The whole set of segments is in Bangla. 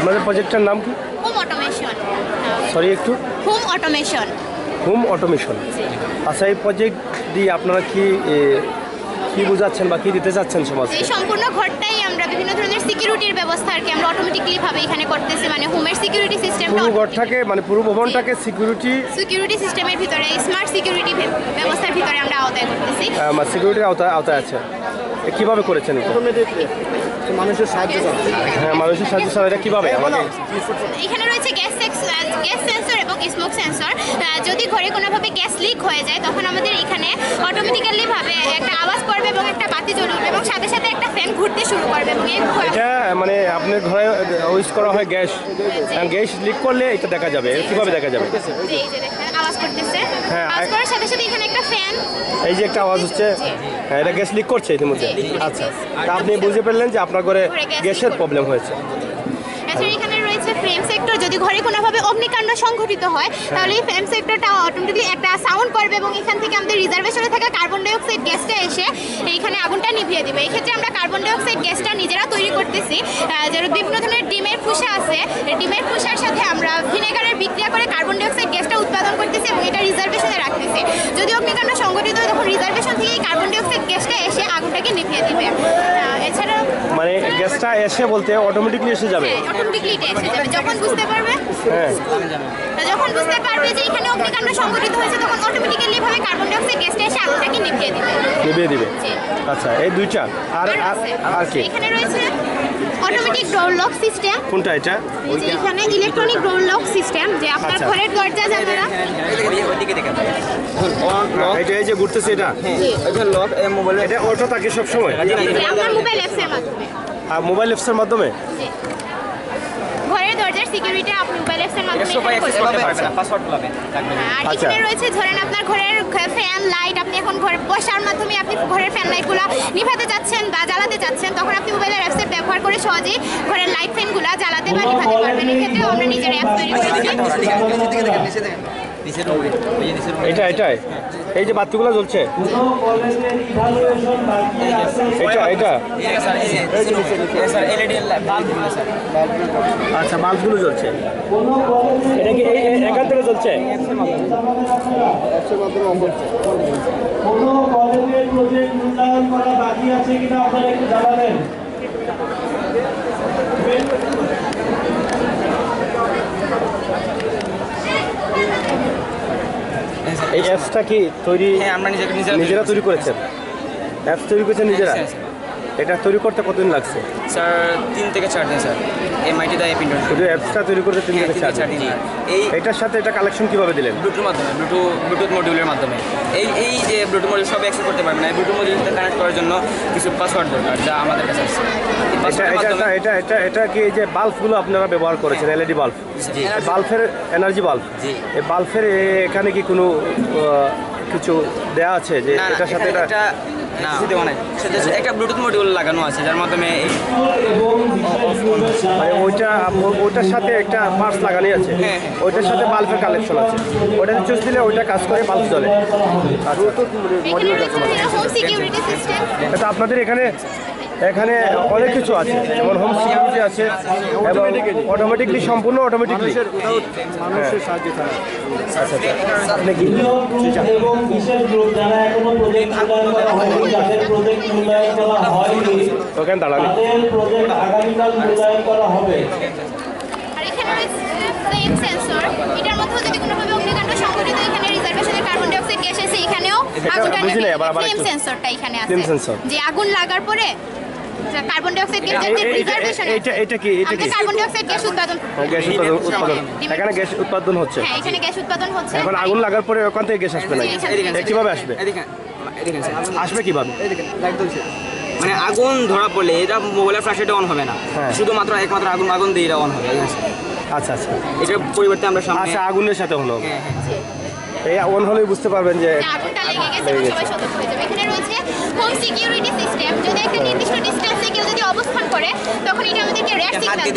আপনাদের প্রজেক্টটার নাম কি? Home automation. সরি একটু। Home automation. Home automation. আচ্ছা এই প্রজেক্ট দিয়ে আপনারা কি কি বোঝাচ্ছেন বা কি দিতে চাচ্ছেন সমাজকে? এই সম্পূর্ণ ঘরটাই আমরা বিভিন্ন ধরনের সিকিউরিটির ব্যবস্থা আর কি আমরা অটোমেটিকলি ভাবে এখানে করতেছি। মানে হোমের সিকিউরিটি সিস্টেমটা পুরো ঘরটাকে মানে পুরো ভবনটাকে সিকিউরিটি সিকিউরিটি সিস্টেমের ভিতরে স্মার্ট সিকিউরিটি ব্যবস্থার ভিতরে আমরা আওতায় করতেছি। সিকিউরিটির আওতায় আওতায় আছে। কীভাবে করেছেন মানুষের সাহায্য হ্যাঁ মানুষের সাহায্য ছাড়া এটা কীভাবে? এখানে রয়েছে গ্যাস গ্যাস সেন্সর এবং স্মোক সেন্সর যদি ঘরে কোনোভাবে গ্যাস লিক হয়ে যায় তখন আমাদের এখানে অটোমেটিক্যালি ভাবে একটা আওয়াজ করবে এবং একটা বাতি জ্বলে উঠবে এবং সাথে সাথে একটা ফ্যান ঘুরতে শুরু করবে এবং এটা মানে আপনার ঘরে ইউজ করা হয় গ্যাস গ্যাস লিক করলে এটা দেখা যাবে। কীভাবে দেখা যাবে? এই যে দেখেন আওয়াজ করতেছে। হ্যাঁ, আওয়াজ করার সাথে সাথে এখানে একটা ফ্যান এই যে একটা আওয়াজ হচ্ছে হ্যাঁ এটা গ্যাস লিক করছে ইতিমধ্যে। আচ্ছা তা আপনি বুঝতে পারলেন যে আপনার ঘরে গ্যাসের প্রবলেম হয়েছে। এখানে ফ্রেম সেক্টর যদি ঘরে কোনোভাবে অগ্নিকাণ্ড সংঘটিত হয় তাহলে এই ফ্রেম সেক্টরটা অটোমেটিকলি একটা সাউন্ড করবে এবং এখান থেকে আমাদের রিজার্ভেশনে থাকা কার্বন ডাইঅক্সাইড গ্যাসটা এসে এইখানে আগুনটা নিভিয়ে দিবে। এক্ষেত্রে আমরা কার্বন ডাইঅক্সাইড গ্যাসটা নিজেরা তৈরি করতেছি। যেন বিভিন্ন ধরনের ডিমের খোসা আছে ডিমের খোসার সাথে আমরা ভিনেগারের বিক্রিয়া করে কার্বন ডাইঅক্সাইড গ্যাসটা উৎপাদন করতেছি এবং এটা রিজার্ভেশনে রাখতেছি। যদি অগ্নিকাণ্ড সংঘটিত হয় তখন রিজার্ভেশন থেকে এই কার্বন ডাইঅক্সাইড গ্যাসটা এসে আগুনটাকে নিভিয়ে দিবে। আহ, এছাড়াও মানে গ্যাসটা এসে বলতে অটোমেটিকলি এসে যাবে। হ্যাঁ অটোমেটিকলি এসে যাবে। যখন বুঝতে পারবে হ্যাঁ। যখন বুঝতে পারবে যে এখানে অগ্নিকাণ্ড সংঘটিত হয়েছে তখন অটোমেটিক্যালি ভাবে কার্বন ডাইঅক্সাইড গ্যাসটা এসে আগুনটাকে নিভিয়ে দিবে। নিভিয়ে দিবে। আচ্ছা এই দুইটা। আর আর। কি? এখানে রয়েছে অটোমেটিক ডোর লক সিস্টেম কোনটা এটা? এখানে ইলেকট্রনিক ডোর লক সিস্টেম যে আপনার আচ্ছা। ঘরের দরজা জানালা। এটা এই যে ঘুরতেছে এটা। লক মোবাইল এটা অটো থাকে সব সময় আপনার মোবাইল অ্যাপসের মাধ্যমে আর মোবাইল অ্যাপসের মাধ্যমে ঘরের দরজার সিকিউরিটি আপনি মোবাইল অ্যাপসের মাধ্যমে সবাই অ্যাক্সেস করতে করতে পারবেন। পাসওয়ার্ড লাগবে আর আচ্ছা। এখানে রয়েছে ধরেন আপনার ঘরের ফ্যান লাইট আপনি এখন ঘরে বসার মাধ্যমে আপনি ঘরের ফ্যান লাইটগুলো নিভাতে চাচ্ছেন বা জ্বালাতে চাচ্ছেন তখন আপনি মোবাইলের অ্যাপসের ব্যবহার করে সহজেই ঘরের লাইট ফ্যানগুলো জ্বালাতে বা নিভাতে পারবেন এক্ষেত্রেও আমরা নিজের অ্যাপ তৈরি করেছি এটা এটাই এই যে বাতিগুলো জ্বলছে এটা আচ্ছা বাল্বগুলো জ্বলছে এটা কি এখান থেকে জ্বলছে কোনো কলেজের প্রজেক্ট মূল্যায়ন করা বাকি আছে কিনা আপনারা একটু জানাবেন এই অ্যাপসটা কি তৈরি হ্যাঁ আমরা নিজেরা নিজেরা তৈরি করেছেন? অ্যাপস তৈরি করেছেন নিজেরা? হ্যাঁ, স্যার। এটা তৈরি করতে কতদিন লাগছে? স্যার তিন থেকে চার দিন sir. MIT the app internet শুধু অ্যাপসটা তৈরি করতে তিন হ্যাঁ, থেকে চার দিন। এই এটার সাথে এটা কালেকশন কীভাবে দিলেন? ব্লুটুথ মাধ্যমে ব্লুটুথ ব্লুটুথ মডিউলের মাধ্যমে। এই এই যে ব্লুটুথ মডিউল সব অ্যাক্সেস করতে পারবে না। এই ব্লুটুথ মডিউলটা কানেক্ট করার জন্য কিছু পাসওয়ার্ড দরকার যা আমাদের কাছে আছে। এটা এটা এটা এটা কি এই যে বাল্বগুলো আপনারা ব্যবহার করেছেন এলইডি বাল্ব? জি বাল্বের এনার্জি বাল্ব? জি। এই বাল্বের এখানে কি কোনো কিছু দেয়া আছে যে এটার সাথে এটা না হচ্ছে একটা ব্লুটুথ মডিউল লাগানো আছে যার মাধ্যমে মানে ওইটা ওইটার সাথে একটা পার্স লাগানো আছে। হ্যাঁ, হ্যাঁ। ওইটার সাথে বাল্বের কালেকশন আছে। ওইটাতে চুজ দিলে ওইটা কাজ করে বাল্ব চলে এটা আপনাদের এখানে এখানে অনেক কিছু আছে যেমন হোম সিকিউরিটি আছে এবং অটোমেটিকলি সম্পূর্ণ অটোমেটিকলি মানুষের সাহায্য ছাড়া। আপনি কি? এবং বিশেষ গ্রুপ যারা এখনও প্রজেক্ট মূল্যায়ন করা হয়নি যাদের প্রজেক্ট মূল্যায়ন করা হয়নি ওখানে দাঁড়ানি। তাদের প্রজেক্ট আগামীকাল মূল্যায়ন করা হবে। আর এখানে রয়েছে ফ্লেম সেন্সর এটার মধ্যেও যদি কোনোভাবে অগ্নিকাণ্ড সংঘটিত এখানে রিজার্ভেশনের কার্বন ডাইঅক্সাইড গ্যাস এখানেও আগুনটা। সেন্সরটা এখানে আছে। যে আগুন লাগার পরে কার্বন ডাইঅক্সাইড গ্যাস যে এই- এটা এটা কি এটা কি? কার্বন ডাইঅক্সাইড গ্যাস উৎপাদন গ্যাস উৎপাদন উৎপাদন। এখানে গ্যাস উৎপাদন হচ্ছে। হ্যাঁ এখানে গ্যাস উৎপাদন হচ্ছে। এখন আগুন লাগার পরে ওখান থেকে গ্যাস আসবে না কীভাবে আসবে? এদিকে এদিকে স্যার আসবে কীভাবে? মানে আগুন ধরা পড়লে এটা মোবাইলের ফ্ল্যাশ অন হবে না। হ্যাঁ। শুধুমাত্র একমাত্র আগুন আগুন দিয়ে এটা অন হবে আচ্ছা আচ্ছা। এটার পরিবর্তে আমরা সামনে আচ্ছা আগুনের সাথে হলো। হ্যাঁ, হ্যাঁ। এই অন হলেই বুঝতে পারবেন যে যে আগুনটা লেগে গেছে সতর্ক হয়ে যাবে। এখানে রয়েছে হোম সিকিউরিটি সিস্টেম যদি একটা নির্দিষ্ট ডিস্টেন্সে কেউ যদি অবস্থান করে তখন এটা আমাদেরকে রেড সিগন্যাল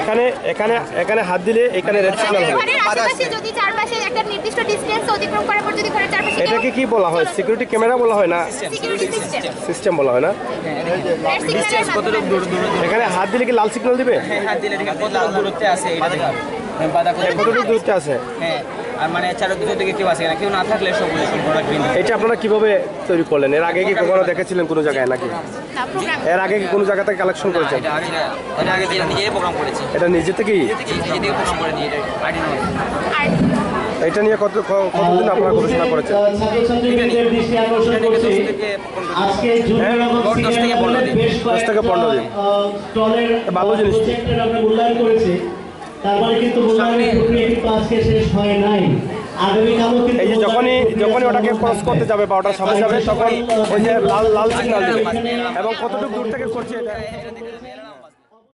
এখানে এখানে এখানে হাত দিলে এখানে রেড সিগন্যাল হবে। যদি চারপাশে একটা নির্দিষ্ট ডিস্টেন্স অতিক্রম করার পর যদি ঘরের চারপাশে এটাকে কি বলা হয়? সিকিউরিটি ক্যামেরা বলা হয় না? সিস্টেম বলা হয় না? এখানে হাত দিলে কি লাল সিগন্যাল দিবে? হ্যাঁ হাত দিলে দেখেন দূরত্বে আছে এটা হ্যাঁ, কত কতটুকু দূরত্বে আছে? হ্যাঁ আর মানে চারদিকে দিকে কেউ আছে না। কেউ না থাকলে সবগুলো সম্পূর্ণ গ্রিন এটা আপনারা কীভাবে তৈরি করলেন? এর আগে কি কখনো দেখেছিলেন কোনো জায়গায় নাকি? এর আগে কি কোনো জায়গা থেকে কালেকশন করেছেন? এটা আগে এটা আগে যেটা প্রোগ্রাম করেছি। এটা নিজে থেকেই? নিজে থেকে প্রোগ্রাম করে নিয়ে এটা নয় আর এটা নিয়ে কত কতদিন আপনারা গবেষণা করেছেন? করছি। দশ থেকে পনেরো দিন। স্টলের ভালো জিনিস। তারপরে কিন্তু মূল্যায়নের প্রক্রিয়া কিন্তু আজকে শেষ হয় নাই। এই যে যখনই যখনই ওটাকে ক্রস করতে যাবে বা ওটার সামনে যাবে তখন ওই যে লাল লাল সিগন্যাল দিবে। এবং কতটুকু দূর থেকে করছে এটা?